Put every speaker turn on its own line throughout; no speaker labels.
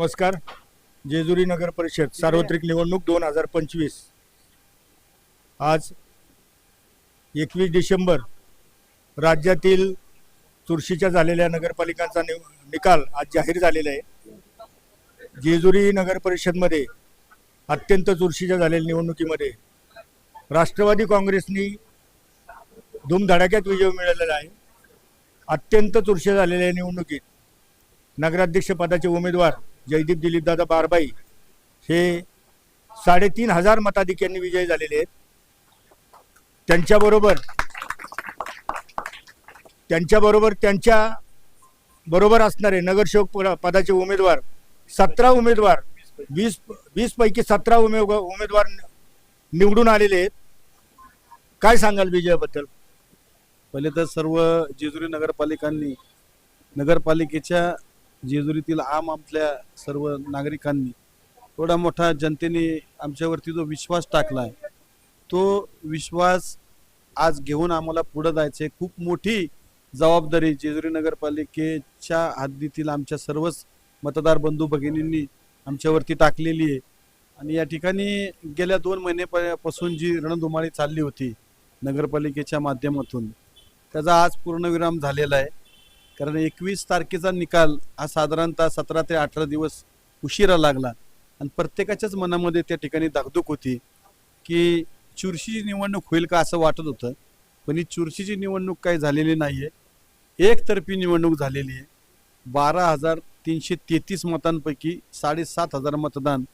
नमस्कार. जेजुरी नगर परिषद सार्वत्रिक निवडणूक दोन हजार पंचवीस. आज एकवीस डिसेंबर राज्यातील चुरशीच्या झालेल्या नगरपालिकांचा नि निकाल आज जाहीर झालेला आहे. जेजुरी नगर परिषदमध्ये अत्यंत चुरशीच्या झालेल्या निवडणुकीमध्ये राष्ट्रवादी काँग्रेसनी धूमधडाक्यात विजय मिळवलेला आहे. अत्यंत चुरशी झालेल्या निवडणुकीत नगराध्यक्षपदाचे उमेदवार जयदीप दिलीपदादा बारबाई हे साडेतीन हजार मताधिक्यांनी विजयी झालेले आहेत. त्यांच्याबरोबर त्यांच्याबरोबर त्यांच्या बरोबर असणारे नगरसेवक पदाचे उमेदवार सतरा उमेदवार वीस वीस पैकी सतरा उमे उमेदवार निवडून आलेले आहेत. काय सांगाल विजयाबद्दल?
पहिले तर सर्व जेजुरी नगरपालिकांनी नगरपालिकेच्या जेजुरीतील आम आपल्या सर्व नागरिकांनी एवढा मोठा जनतेने आमच्यावरती जो विश्वास टाकला आहे तो विश्वास आज घेऊन आम्हाला पुढं जायचं आहे खूप मोठी जबाबदारी जेजुरी नगरपालिकेच्या हद्दीतील आमच्या सर्वच मतदार बंधू भगिनींनी आमच्यावरती टाकलेली आहे. आणि या ठिकाणी गेल्या दोन महिन्यापासून जी रणधुमाळी चालली होती नगरपालिकेच्या माध्यमातून त्याचा आज पूर्णविराम झालेला आहे. कारण एकवीस तारखेचा निकाल हा साधारणतः सतरा ते अठरा दिवस उशिरा लागला. आणि प्रत्येकाच्याच मनामध्ये त्या ठिकाणी दागदूक होती की चुरशीची निवडणूक होईल का असं वाटत होतं. पण ही चुरशीची निवडणूक काही झालेली नाही आहे एकतर्फी निवडणूक झालेली आहे. बारा हजार तीनशे तेहतीस मतांपैकी साडेसात हजार मतदान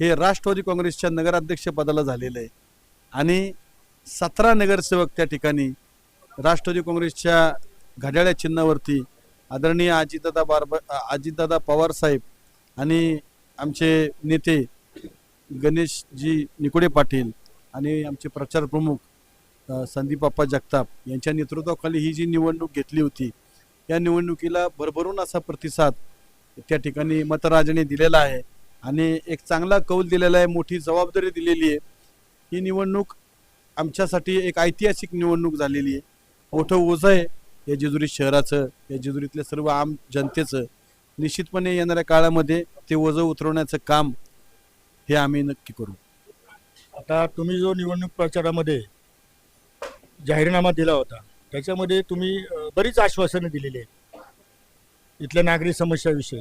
हे राष्ट्रवादी काँग्रेसच्या नगराध्यक्षपदाला झालेलं आहे. आणि सतरा नगरसेवक त्या ठिकाणी राष्ट्रवादी काँग्रेसच्या घड्याळ्या चिन्हावरती आदरणीय अजितदादा बारब अजितदादा पवार साहेब आणि आमचे नेते गणेशजी निकोडे पाटील आणि आमचे प्रचार प्रमुख अ, संदीप अप्पा जगताप यांच्या नेतृत्वाखाली ही जी निवडणूक घेतली होती या निवडणुकीला भरभरून असा प्रतिसाद त्या ठिकाणी मतराजाने दिलेला आहे आणि एक चांगला कौल दिलेला आहे मोठी जबाबदारी दिलेली आहे. ही निवडणूक आमच्यासाठी एक ऐतिहासिक निवडणूक झालेली आहे. मोठं ओझं आहे. या जेजुरी शहराचं या जेजुरीतल्या सर्व आम जनतेचं निश्चितपणे येणाऱ्या काळामध्ये ते ओझं उतरवण्याचं काम हे आम्ही नक्की करू.
आता तुम्ही जो निवडणूक प्रचारामध्ये जाहीरनामा दिला होता त्याच्यामध्ये तुम्ही बरीच आश्वासनं दिलेली आहेत. इथल्या नागरी समस्याविषयी.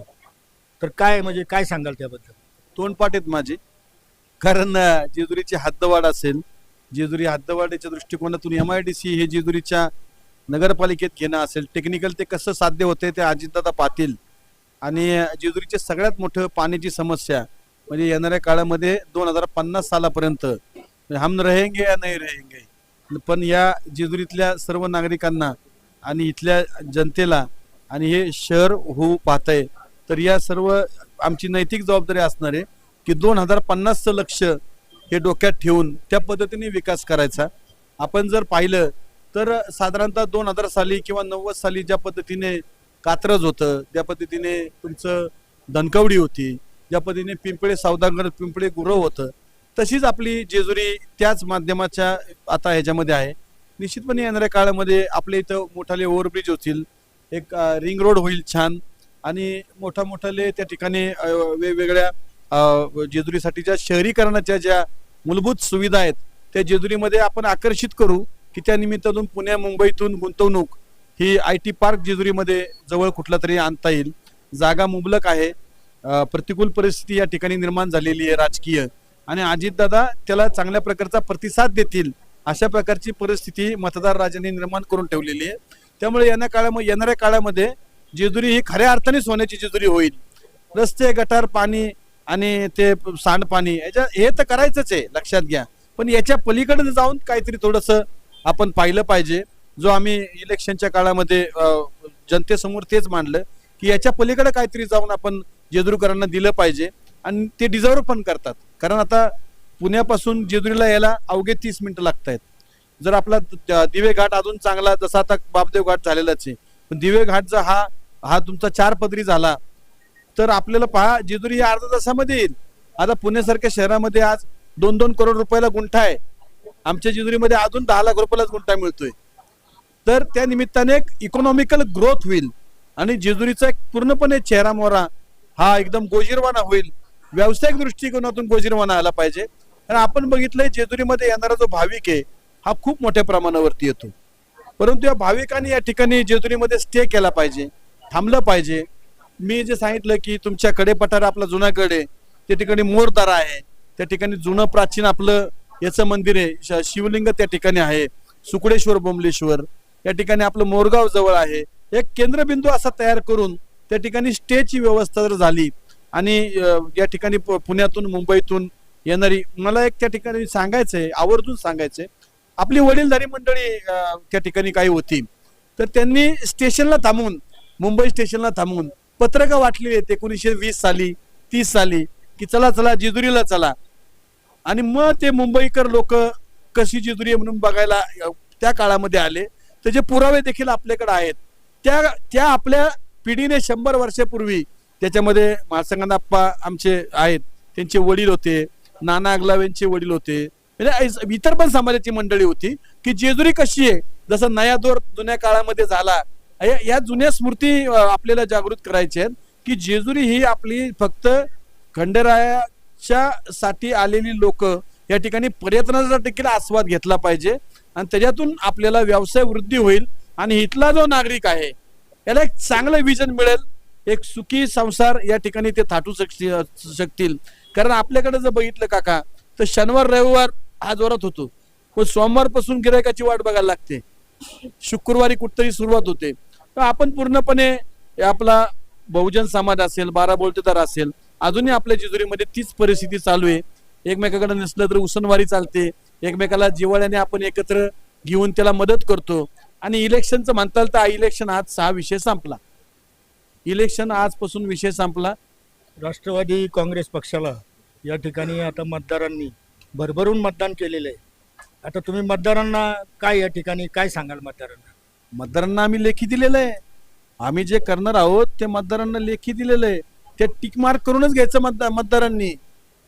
तर काय म्हणजे काय सांगाल त्याबद्दल?
तोंडपाठ आहेत माझे. कारण जेजुरीची हद्दवाढ असेल जेजुरी हद्दवाढीच्या दृष्टिकोनातून एम आय डी सी हे जेजुरीच्या नगरपालिकेत घेणं असेल टेक्निकल ते कसं साध्य होते ते अजितदादा पाटील आणि जेजुरीचे सगळ्यात मोठं पाण्याची समस्या म्हणजे येणाऱ्या काळामध्ये दोन हजार पन्नास सालापर्यंत हम रहेंगे या नाही रहेंगे. पण या जेजुरीतल्या सर्व नागरिकांना आणि इथल्या जनतेला आणि हे शहर होऊ पाहतंय तर या सर्व आमची नैतिक जबाबदारी असणार आहे की दोन हजार पन्नासचं लक्ष हे डोक्यात ठेवून त्या पद्धतीने विकास करायचा. आपण जर पाहिलं तर साधारणतः दोन हजार साली किंवा नव्वद साली ज्या पद्धतीने कात्रज होतं ज्या पद्धतीने तुमचं धनकवडी होती ज्या पद्धतीने पिंपळे सौदागर पिंपळे गुरव होतं तशीच आपली जेजुरी त्याच माध्यमाच्या आता ह्याच्यामध्ये आहे. निश्चितपणे येणाऱ्या काळामध्ये आपल्या इथं मोठाले ओव्हरब्रिज होतील एक रिंग रोड होईल छान आणि मोठा मोठाले त्या ठिकाणी वेगवेगळ्या जेजुरीसाठीच्या शहरीकरणाच्या ज्या मूलभूत सुविधा आहेत त्या जेजुरीमध्ये आपण आकर्षित करू. की त्या निमित्तातून पुण्या मुंबईतून गुंतवणूक ही आय टी पार्क जेजुरीमध्ये जवळ कुठला तरी आणता येईल. जागा मुबलक आहे. प्रतिकूल परिस्थिती या ठिकाणी निर्माण झालेली आहे राजकीय. आणि अजितदादा त्याला चांगल्या प्रकारचा प्रतिसाद देतील अशा प्रकारची परिस्थिती मतदार राजांनी निर्माण करून ठेवलेली आहे. त्यामुळे येण्या काळामध्ये येणाऱ्या काळामध्ये जेजुरी ही खऱ्या अर्थाने सोन्याची जेजुरी होईल. रस्ते गटार पाणी आणि ते सांडपाणी याच्या हे तर करायचंच आहे लक्षात घ्या. पण याच्या पलीकडे जाऊन काहीतरी थोडंसं आपण पाहिलं पाहिजे. जो आम्ही इलेक्शनच्या काळामध्ये जनतेसमोर तेच मांडलं की याच्या पलीकडे काहीतरी जाऊन आपण जेजुरीकरांना दिलं पाहिजे आणि ते डिझर्व पण करतात. कारण आता पुण्यापासून जेजुरीला यायला अवघे तीस मिनिटं लागत आहेत जर आपला दिवे घाट अजून चांगला जसा आता बापदेव घाट झालेलाच आहे. पण दिवे घाट जर हा हा तुमचा चार पदरी झाला तर आपल्याला पहा जेजुरी या अर्धा तासामध्ये येईल. आता पुण्यासारख्या शहरामध्ये आज दोन दोन करोड रुपयाला गुंठा आहे. आमच्या जेजुरीमध्ये अजून दहा लाख रुपयालाच गुंठा मिळतोय. तर त्या निमित्ताने एक इकॉनॉमिकल ग्रोथ होईल. आणि जेजुरीचा एक पूर्णपणे चेहरा मोहरा हा एकदम गोजीरवाना होईल. व्यावसायिक दृष्टिकोनातून गोजीरवाना आला पाहिजे. कारण आपण बघितलंय जेजुरीमध्ये येणारा जो भाविक आहे हा खूप मोठ्या प्रमाणावरती येतो. परंतु या भाविकांनी या ठिकाणी जेजुरीमध्ये स्टे केला पाहिजे थांबलं पाहिजे. मी जे सांगितलं की तुमच्या कडेपठार आपला जुनागड आहे त्या ठिकाणी मोरदारा आहे त्या ठिकाणी जुनं प्राचीन आपलं याचं मंदिर आहे. श- शिवलिंग त्या ठिकाणी आहे. सुकडेश्वर बोमलेश्वर या ठिकाणी आपलं मोरगाव जवळ आहे. एक केंद्रबिंदू असा तयार करून त्या ठिकाणी स्टेची व्यवस्था जर झाली आणि या ठिकाणी प- पुण्यातून मुंबईतून येणारी मला एक त्या ठिकाणी सांगायचंय आवर्जून सांगायचंय. आपली वडीलधारी मंडळी त्या ठिकाणी काही होती. तर त्यांनी स्टेशनला थांबून मुंबई स्टेशनला थांबून पत्रकं वाटलेली आहेत. एकोणीसशे वीस साली तीस साली की चला चला जेजुरीला चला. आणि मग ते मुंबईकर लोक कशी जेजुरी आहे म्हणून बघायला त्या काळामध्ये आले. त्याचे पुरावे देखील आपल्याकडे आहेत त्या त्या आपल्या पिढीने शंभर वर्षापूर्वी त्याच्यामध्ये महासंगनाप्पा आमचे आहेत त्यांचे वडील होते नाना अगलावेंचे वडील होते. म्हणजे इतर पण समाजाची मंडळी होती की जेजुरी कशी आहे जसं नया दोर जुन्या काळामध्ये झाला या- या जुन्या स्मृती आपल्याला जागृत करायच्या आहेत की जेजुरी ही आपली फक्त च्या साठी आलेली लोक या ठिकाणी पर्यटनाचा देखील आस्वाद घेतला पाहिजे. आणि त्याच्यातून आपल्याला व्यवसाय वृद्धी होईल आणि इथला जो नागरिक आहे याला एक चांगलं विजन मिळेल एक सुखी संसार या ठिकाणी ते थाटू शकतील कारण आपल्याकडे जर बघितलं काका तर शनिवार रविवार हा जोरात होतो. पण सोमवारपासून गिरायकाची वाट बघायला लागते. शुक्रवारी कुठतरी सुरुवात होते. तर आपण पूर्णपणे आपला बहुजन समाज असेल बारा बोलतेदार असेल अजूनही आपल्या जेजुरीमध्ये तीच परिस्थिती चालू आहे. एकमेकाकडे नसलं तर उसनवारी चालते. एकमेकाला जिवाळ्याने आपण एकत्र घेऊन त्याला मदत करतो. आणि इलेक्शनचं म्हणताल तर इलेक्शन आज हा विषय संपला. इलेक्शन आजपासून विषय संपला.
राष्ट्रवादी काँग्रेस पक्षाला या ठिकाणी आता मतदारांनी भरभरून मतदान केलेलं आहे. आता तुम्ही मतदारांना काय या ठिकाणी काय सांगाल मतदारांना?
मतदारांना आम्ही लेखी दिलेलं आहे. आम्ही जे करणार आहोत ते मतदारांना लेखी दिलेलं आहे. ते टिक मार्क करूनच घ्यायचं मतदार मतदारांनी.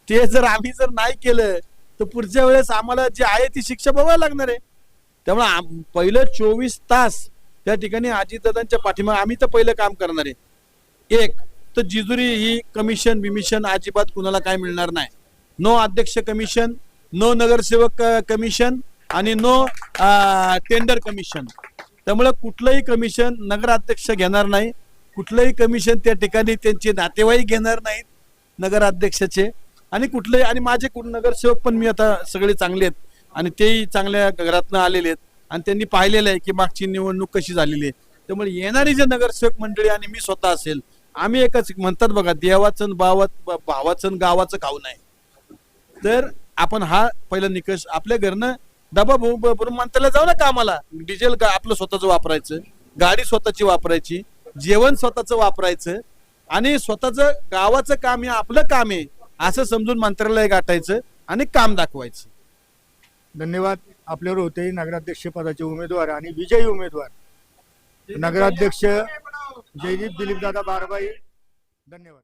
ते जर आम्ही जर नाही केलं तर पुढच्या वेळेस आम्हाला जे आहे ती शिक्षा बघायला लागणार आहे. त्यामुळे आम- पहिलं चोवीस तास त्या ठिकाणी अजितदादांच्या पाठीमागे आम्ही तर पहिलं काम करणार आहे. एक तर जिजुरी ही कमिशन बिमिशन अजिबात कुणाला काय मिळणार नाही. नो अध्यक्ष कमिशन नो नगरसेवक कमिशन आणि नो टेंडर कमिशन. त्यामुळे कुठलंही कमिशन नगराध्यक्ष घेणार नाही. कुठलंही कमिशन त्या ठिकाणी त्यांचे नातेवाईक घेणार नाहीत नगराध्यक्षाचे. आणि कुठलंही आणि माझे कुठ- नगरसेवक पण मी आता सगळे चांगले आहेत. आणि तेही चांगल्या घरातनं आलेले आहेत. आणि त्यांनी पाहिलेलं आहे की मागची निवडणूक कशी झालेली आहे. त्यामुळे येणारी जे नगरसेवक मंडळी आणि मी स्वतः असेल आम्ही एकच म्हणतात बघा देवाचं न भावात भावाचं गावाचं खाऊ नाही तर आपण हा पहिला निकष आपल्या घरनं डबा भरू- भरून म्हणताला जाऊ ना कामाला. डिझेल का आपलं स्वतःचं वापरायचं. गाडी स्वतःची वापरायची. जेवण स्वतःचं वापरायचं आणि स्वतःचं गावाचं काम हे आपलं काम आहे असं समजून मंत्रालय गाठायचं आणि काम दाखवायचं.
धन्यवाद. आपल्यावर होते नगराध्यक्ष पदाचे उमेदवार आणि विजयी उमेदवार. नगराध्यक्ष जयदीप दिलीपदादा बारबाई धन्यवाद.